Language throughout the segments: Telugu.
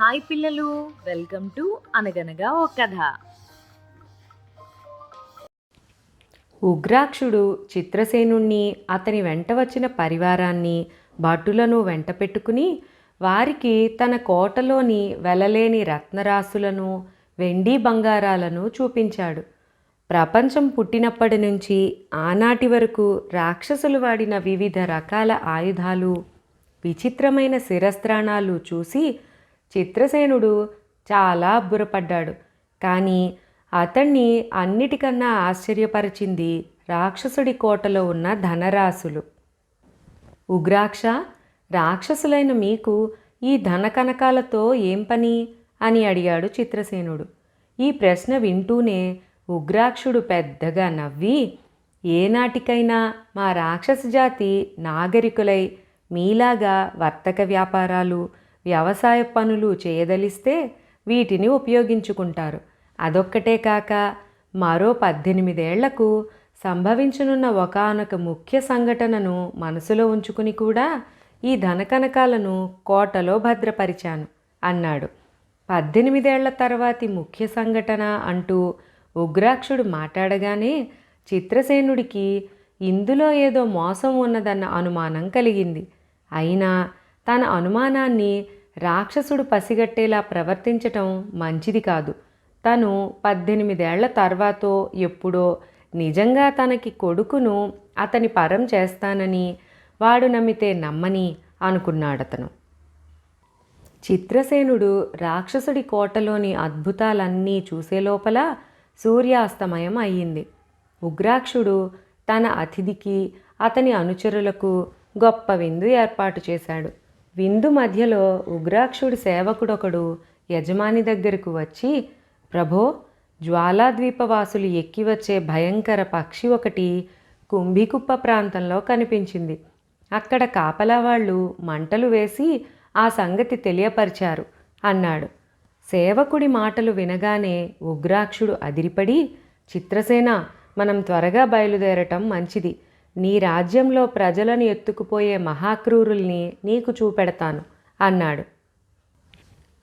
హాయ్ పిల్లలు వెల్కమ్ టు అనగనగా ఓ కథ. ఉగ్రాక్షుడు చిత్రసేనుణ్ణి అతని వెంట వచ్చిన పరివారాన్ని భటులను వెంట పెట్టుకుని వారికి తన కోటలోని వెలలేని రత్నరాసులను వెండి బంగారాలను చూపించాడు. ప్రపంచం పుట్టినప్పటి నుంచి ఆనాటి వరకు రాక్షసులు వాడిన వివిధ రకాల ఆయుధాలు విచిత్రమైన శిరస్త్రాణాలు చూసి చిత్రసేనుడు చాలా అబ్బురపడ్డాడు. కానీ అతన్ని అన్నిటికన్నా ఆశ్చర్యపరిచింది రాక్షసుడి కోటలో ఉన్న ధనరాశులు. ఉగ్రాక్ష రాక్షసులైన మీకు ఈ ధనకనకాలతో ఏం పని? అని అడిగాడు చిత్రసేనుడు. ఈ ప్రశ్న వింటూనే ఉగ్రాక్షుడు పెద్దగా నవ్వి ఏనాటికైనా మా రాక్షస జాతి నాగరికులై మీలాగా వర్తక వ్యాపారాలు వ్యవసాయ పనులు చేయదలిస్తే వీటిని ఉపయోగించుకుంటారు. అదొక్కటే కాక మరో పద్దెనిమిదేళ్ళకు సంభవించనున్న ఒకానొక ముఖ్య సంఘటనను మనసులో ఉంచుకుని కూడా ఈ ధనకనకాలను కోటలో భద్రపరిచాను అన్నాడు. పద్దెనిమిదేళ్ళ తర్వాతి ముఖ్య సంఘటన అంటూ ఉగ్రాక్షుడు మాట్లాడగానే చిత్రసేనుడికి ఇందులో ఏదో మోసం ఉన్నదన్న అనుమానం కలిగింది. అయినా తన అనుమానాన్ని రాక్షసుడు పసిగట్టేలా ప్రవర్తించటం మంచిది కాదు. తను పద్దెనిమిదేళ్ళ తర్వాతో ఎప్పుడో నిజంగా తనకి కొడుకును అతని పరం చేస్తానని వాడు నమ్మితే నమ్మని అనుకున్నాడతను. చిత్రసేనుడు రాక్షసుడి కోటలోని అద్భుతాలన్నీ చూసే లోపల సూర్యాస్తమయం అయ్యింది. ఉగ్రాక్షుడు తన అతిథికి అతని అనుచరులకు గొప్ప విందు ఏర్పాటు చేశాడు. విందు మధ్యలో ఉగ్రాక్షుడి సేవకుడొకడు యజమాని దగ్గరకు వచ్చి ప్రభో జ్వాలాద్వీపవాసులు ఎక్కి వచ్చే భయంకర పక్షి ఒకటి కుంభికుప్ప ప్రాంతంలో కనిపించింది. అక్కడ కాపలా వాళ్ళు మంటలు వేసి ఆ సంగతి తెలియపరిచారు అన్నాడు. సేవకుడి మాటలు వినగానే ఉగ్రాక్షుడు అదిరిపడి చిత్రసేన మనం త్వరగా బయలుదేరటం మంచిది. నీ రాజ్యంలో ప్రజలను ఎత్తుకుపోయే మహాక్రూరుల్ని నీకు చూపెడతాను అన్నాడు.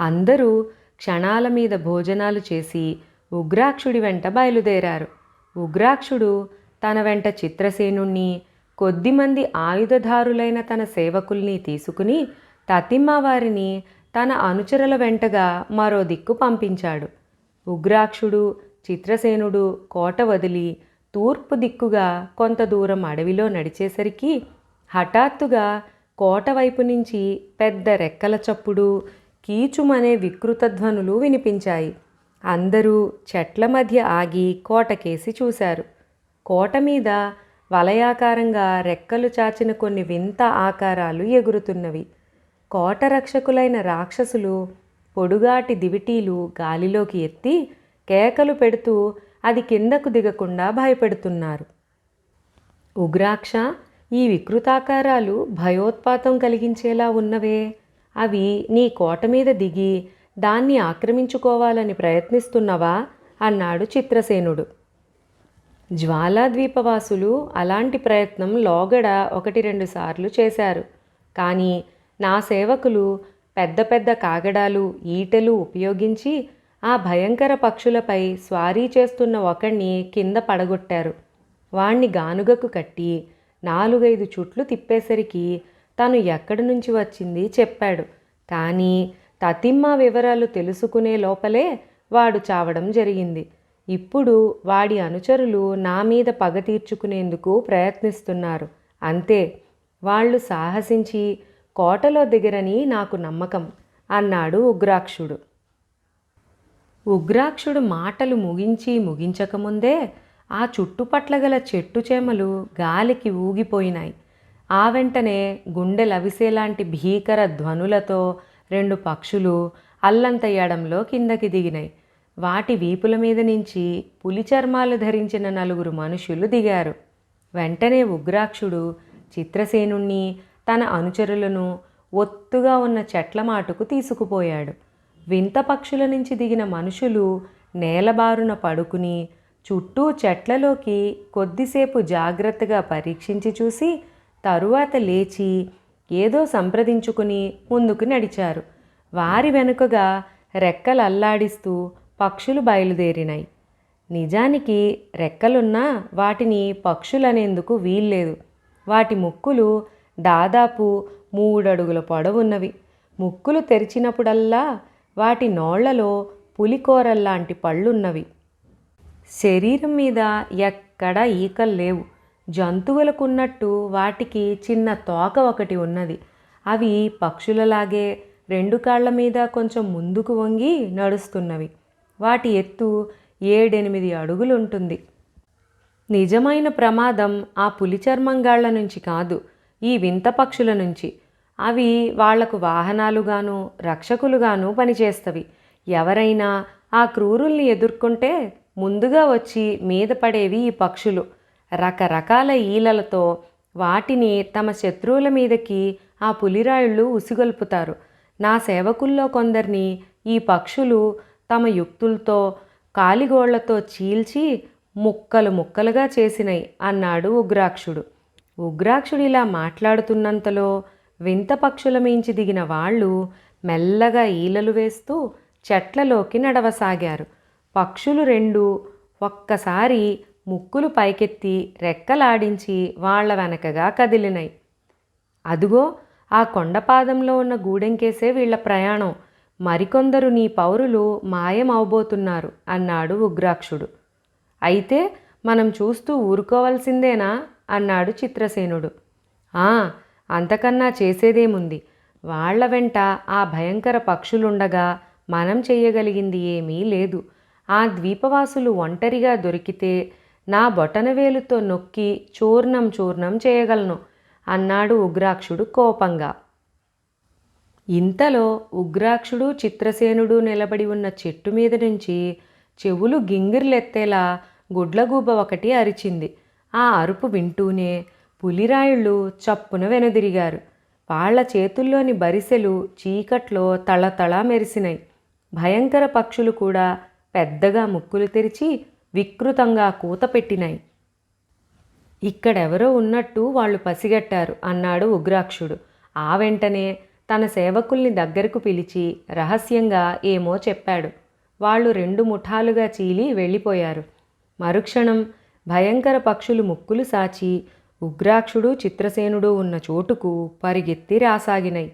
అందరూ క్షణాల మీద భోజనాలు చేసి ఉగ్రాక్షుడి వెంట బయలుదేరారు. ఉగ్రాక్షుడు తన వెంట చిత్రసేనుణ్ణి కొద్దిమంది ఆయుధదారులైన తన సేవకుల్ని తీసుకుని తతిమ్మ వారిని తన అనుచరుల వెంటగా మరో దిక్కు పంపించాడు. ఉగ్రాక్షుడు చిత్రసేనుడు కోట వదిలి తూర్పు దిక్కుగా కొంత దూరం అడవిలో నడిచేసరికి హఠాత్తుగా కోట వైపు నుంచి పెద్ద రెక్కల చప్పుడు కీచుమనే వికృత ధ్వనులు వినిపించాయి. అందరూ చెట్ల మధ్య ఆగి కోటకేసి చూశారు. కోట మీద వలయాకారంగా రెక్కలు చాచిన కొన్ని వింత ఆకారాలు ఎగురుతున్నవి. కోట రక్షకులైన రాక్షసులు పొడుగాటి దివిటీలు గాలిలోకి ఎత్తి కేకలు పెడుతూ అది కిందకు దిగకుండా భయపెడుతున్నారు. ఉగ్రాక్ష ఈ వికృతాకారాలు భయోత్పాతం కలిగించేలా ఉన్నవే. అవి నీ కోట మీద దిగి దాన్ని ఆక్రమించుకోవాలని ప్రయత్నిస్తున్నవా? అన్నాడు చిత్రసేనుడు. జ్వాలాద్వీపవాసులు అలాంటి ప్రయత్నం లోగడ ఒకటి రెండు సార్లు చేశారు. కానీ నా సేవకులు పెద్ద పెద్ద కాగడాలు ఈటెలు ఉపయోగించి ఆ భయంకర పక్షులపై స్వారీ చేస్తున్న ఒకణ్ణి కింద పడగొట్టారు. వాణ్ణి గానుగకు కట్టి నాలుగైదు చుట్లు తిప్పేసరికి తను ఎక్కడి నుంచి వచ్చింది చెప్పాడు. కానీ తతిమ్మ వివరాలు తెలుసుకునే లోపలే వాడు చావడం జరిగింది. ఇప్పుడు వాడి అనుచరులు నా మీద పగ తీర్చుకునేందుకు ప్రయత్నిస్తున్నారు. అంతే వాళ్ళు సాహసించి కోటలో దిగరని నాకు నమ్మకం అన్నాడు ఉగ్రాక్షుడు. ఉగ్రాక్షుడు మాటలు ముగించి ముగించకముందే ఆ చుట్టుపట్ల గల చెట్టు చేమలు గాలికి ఊగిపోయినాయి. ఆ వెంటనే గుండె లవిసేలాంటి భీకర ధ్వనులతో రెండు పక్షులు అల్లంత ఎడంలో కిందకి దిగినాయి. వాటి వీపుల మీద నుంచి పులి చర్మాలు ధరించిన నలుగురు మనుషులు దిగారు. వెంటనే ఉగ్రాక్షుడు చిత్రసేనుణ్ణి తన అనుచరులను ఒత్తుగా ఉన్న చెట్ల మాటుకు తీసుకుపోయాడు. వింత పక్షుల నుంచి దిగిన మనుషులు నేలబారున పడుకుని చుట్టూ చెట్లలోకి కొద్దిసేపు జాగ్రత్తగా పరీక్షించి చూసి తరువాత లేచి ఏదో సంప్రదించుకుని ముందుకు నడిచారు. వారి వెనుకగా రెక్కలు అల్లాడిస్తూ పక్షులు బయలుదేరినాయి. నిజానికి రెక్కలున్నా వాటిని పక్షులనేందుకు వీల్లేదు. వాటి ముక్కులు దాదాపు మూడడుగుల పొడవున్నవి. ముక్కులు తెరిచినప్పుడల్లా వాటి నోళ్ళలో పులికోరల్లాంటి పళ్ళున్నవి. శరీరం మీద ఎక్కడా ఈకలు లేవు. జంతువులకున్నట్టు వాటికి చిన్న తోక ఒకటి ఉన్నది. అవి పక్షులలాగే రెండు కాళ్ళ మీద కొంచెం ముందుకు వంగి నడుస్తున్నవి. వాటి ఎత్తు ఏడెనిమిది అడుగులుంటుంది. నిజమైన ప్రమాదం ఆ పులి చర్మంగాళ్ళ నుంచి కాదు ఈ వింత పక్షుల నుంచి. అవి వాళ్ళకు వాహనాలుగాను రక్షకులుగాను పనిచేస్తవి. ఎవరైనా ఆ క్రూరుల్ని ఎదుర్కొంటే ముందుగా వచ్చి మీద పడేవి ఈ పక్షులు. రకరకాల ఈలలతో వాటిని తమ శత్రువుల మీదకి ఆ పులిరాయుళ్ళు ఉసిగొల్పుతారు. నా సేవకుల్లో కొందరిని ఈ పక్షులు తమ యుక్తులతో కాలిగోళ్ళతో చీల్చి ముక్కలు ముక్కలుగా చేసినాయి అన్నాడు ఉగ్రాక్షుడు. ఉగ్రాక్షుడు ఇలా మాట్లాడుతున్నంతలో వింత పక్షుల మించి దిగిన వాళ్ళు మెల్లగా ఈలలు వేస్తూ చెట్లలోకి నడవసాగారు. పక్షులు రెండు ఒక్కసారి ముక్కులు పైకెత్తి రెక్కలాడించి వాళ్ళ వెనకగా కదిలినాయి అదుగో ఆ కొండపాదంలో ఉన్న గూడెంకేసే వీళ్ళ ప్రయాణం. మరికొందరు నీ పౌరులు మాయమవబోతున్నారు అన్నాడు ఉగ్రాక్షుడు. అయితే మనం చూస్తూ ఊరుకోవాల్సిందేనా? అన్నాడు చిత్రసేనుడు. ఆ అంతకన్నా చేసేదేముంది? వాళ్ళ వెంట ఆ భయంకర పక్షులుండగా మనం చేయగలిగింది ఏమీ లేదు. ఆ ద్వీపవాసులు ఒంటరిగా దొరికితే నా బొటనవేలుతో నొక్కి చూర్ణం చూర్ణం చేయగలను అన్నాడు ఉగ్రాక్షుడు కోపంగా. ఇంతలో ఉగ్రాక్షుడు చిత్రసేనుడు నిలబడి ఉన్న చెట్టు మీద నుంచి చెవులు గింగిర్లెత్తేలా గుడ్లగూబ ఒకటి అరిచింది. ఆ అరుపు వింటూనే పులిరాయుళ్ళు చప్పున వెనుదిరిగారు. వాళ్ళ చేతుల్లోని బరిసెలు చీకట్లో తళతళ మెరిసినాయి భయంకర పక్షులు కూడా పెద్దగా ముక్కులు తెరిచి వికృతంగా కూత పెట్టినాయి ఇక్కడెవరో ఉన్నట్టు వాళ్ళు పసిగట్టారు అన్నాడు ఉగ్రాక్షుడు. ఆ వెంటనే తన సేవకుల్ని దగ్గరకు పిలిచి రహస్యంగా ఏమో చెప్పాడు. వాళ్ళు రెండు ముఠాలుగా చీలి వెళ్ళిపోయారు. మరుక్షణం భయంకర పక్షులు ముక్కులు సాచి ఉగ్రాక్షుడు చిత్రసేనుడు ఉన్న చోటుకు పరిగెత్తి రాసాగినాయి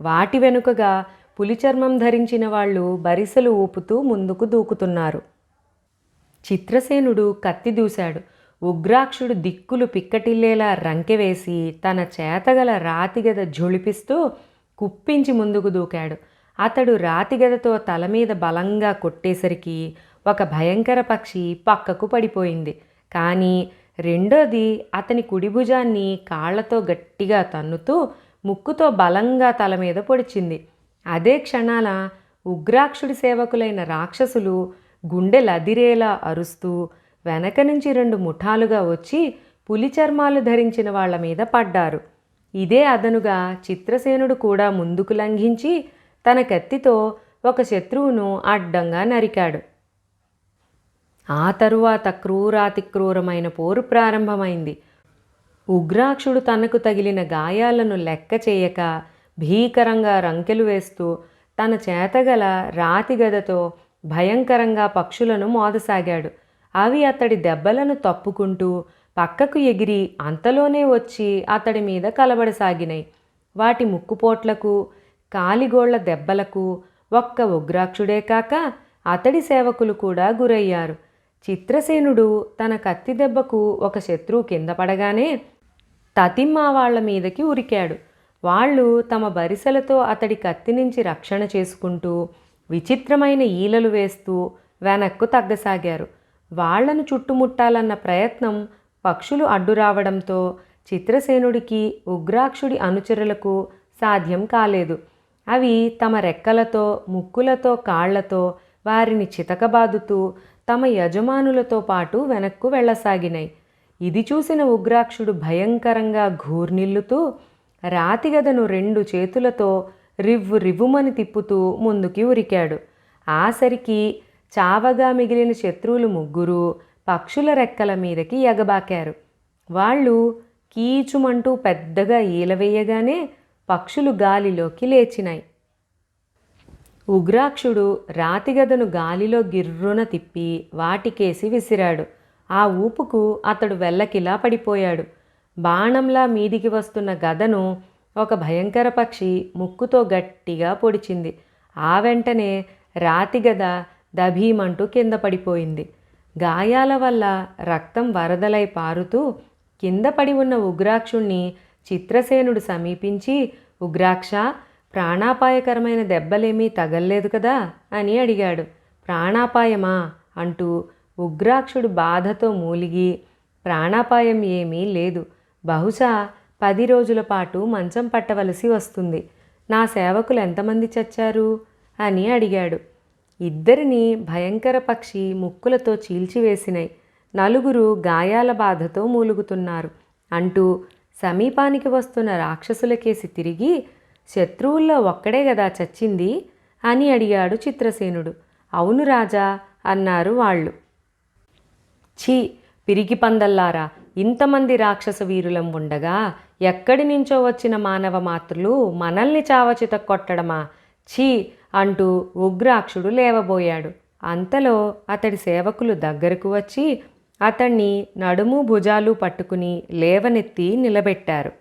వాటి వెనుకగా పులిచర్మం ధరించిన వాళ్ళు బరిసెలు ఊపుతూ ముందుకు దూకుతున్నారు. చిత్రసేనుడు కత్తి దూశాడు. ఉగ్రాక్షుడు దిక్కులు పిక్కటిల్లేలా రంకెవేసి తన చేతగల రాతిగద ఝుళిపిస్తూ కుప్పించి ముందుకు దూకాడు. అతడు రాతిగదతో తల మీద బలంగా కొట్టేసరికి ఒక భయంకర పక్షి పక్కకు పడిపోయింది. కానీ రెండోది అతని కుడి భుజాన్ని కాళ్ళతో గట్టిగా తన్నుతూ ముక్కుతో బలంగా తల మీద పొడిచింది. అదే క్షణాల ఉగ్రాక్షుడి సేవకులైన రాక్షసులు గుండెలదిరేలా అరుస్తూ వెనక నుంచి రెండు ముఠాలుగా వచ్చి పులి చర్మాలు ధరించిన వాళ్ళ మీద పడ్డారు. ఇదే అదనుగా చిత్రసేనుడు కూడా ముందుకు లంఘించి తన కత్తితో ఒక శత్రువును అడ్డంగా నరికాడు. ఆ తరువాత క్రూరాతి క్రూరమైన పోరు ప్రారంభమైంది. ఉగ్రాక్షుడు తనకు తగిలిన గాయాలను లెక్క చేయక భీకరంగా రంకెలు వేస్తూ తన చేతగల రాతి గదతో భయంకరంగా పక్షులను మోదసాగాడు. అవి అతడి దెబ్బలను తప్పుకుంటూ పక్కకు ఎగిరి అంతలోనే వచ్చి అతడి మీద కలబడసాగినాయి వాటి ముక్కుపోట్లకు కాలిగోళ్ళ దెబ్బలకు ఒక్క ఉగ్రాక్షుడే కాక అతడి సేవకులు కూడా గురయ్యారు. చిత్రసేనుడు తన కత్తి దెబ్బకు ఒక శత్రువు కింద పడగానే తతిమ్మ వాళ్ళ మీదకి ఉరికాడు. వాళ్ళు తమ బరిసెలతో అతడి కత్తి నుంచి రక్షణ చేసుకుంటూ విచిత్రమైన ఈలలు వేస్తూ వెనక్కు తగ్గసాగారు. వాళ్ళను చుట్టుముట్టాలన్న ప్రయత్నం పక్షులు అడ్డు రావడంతో చిత్రసేనుడికి ఉగ్రాక్షుడి అనుచరులకు సాధ్యం కాలేదు. అవి తమ రెక్కలతో ముక్కులతో కాళ్ళతో వారిని చితకబాదుతూ తమ యజమానులతో పాటు వెనక్కు వెళ్ళసాగినాయి. ఇది చూసిన ఉగ్రాక్షుడు భయంకరంగా ఘూర్నిల్లుతూ రాతిగదను రెండు చేతులతో రివ్వు రివ్వుమని తిప్పుతూ ముందుకి ఉరికాడు. ఆసరికి చావగా మిగిలిన శత్రువులు ముగ్గురు పక్షుల రెక్కల మీదకి ఎగబాకారు. వాళ్ళు కీచుమంటూ పెద్దగా ఈలవేయగానే పక్షులు గాలిలోకి లేచినాయి. ఉగ్రాక్షుడు రాతిగదను గాలిలో గిర్రున తిప్పి వాటికేసి విసిరాడు. ఆ ఊపుకు అతడు వెల్లకిలా పడిపోయాడు. బాణంలా మీదికి వస్తున్న గదను ఒక భయంకర పక్షి ముక్కుతో గట్టిగా పొడిచింది. ఆ వెంటనే రాతి గద దభీమంటూ కింద పడిపోయింది. గాయాల వల్ల రక్తం వరదలై పారుతూ కింద పడి ఉన్న ఉగ్రాక్షుణ్ణి చిత్రసేనుడు సమీపించి ఉగ్రాక్ష ప్రాణాపాయకరమైన దెబ్బలేమీ తగల్లేదు కదా? అని అడిగాడు. ప్రాణాపాయమా? అంటూ ఉగ్రాక్షుడు బాధతో మూలిగి ప్రాణాపాయం ఏమీ లేదు. బహుశా పది రోజుల పాటు మంచం పట్టవలసి వస్తుంది. నా సేవకులు ఎంతమంది చచ్చారు? అని అడిగాడు. ఇద్దరిని భయంకర పక్షి ముక్కులతో చీల్చివేసినాయి నలుగురు గాయాల బాధతో మూలుగుతున్నారు అంటూ సమీపానికి వస్తున్న రాక్షసులకేసి తిరిగి శత్రువుల్లో ఒక్కడే కదా చచ్చింది అని అడిగాడు చిత్రసేనుడు. అవును రాజా అన్నారు వాళ్ళు. ఛీ పిరికి పందల్లారా ఇంతమంది రాక్షస వీరులం ఉండగా ఎక్కడి నుంచో వచ్చిన మానవ మాతృలు మనల్ని చావచిత కొట్టడమా? ఛీ అంటూ ఉగ్రాక్షుడు లేవబోయాడు. అంతలో అతడి సేవకులు దగ్గరకు వచ్చి అతణ్ణి నడుము భుజాలు పట్టుకుని లేవనెత్తి నిలబెట్టారు.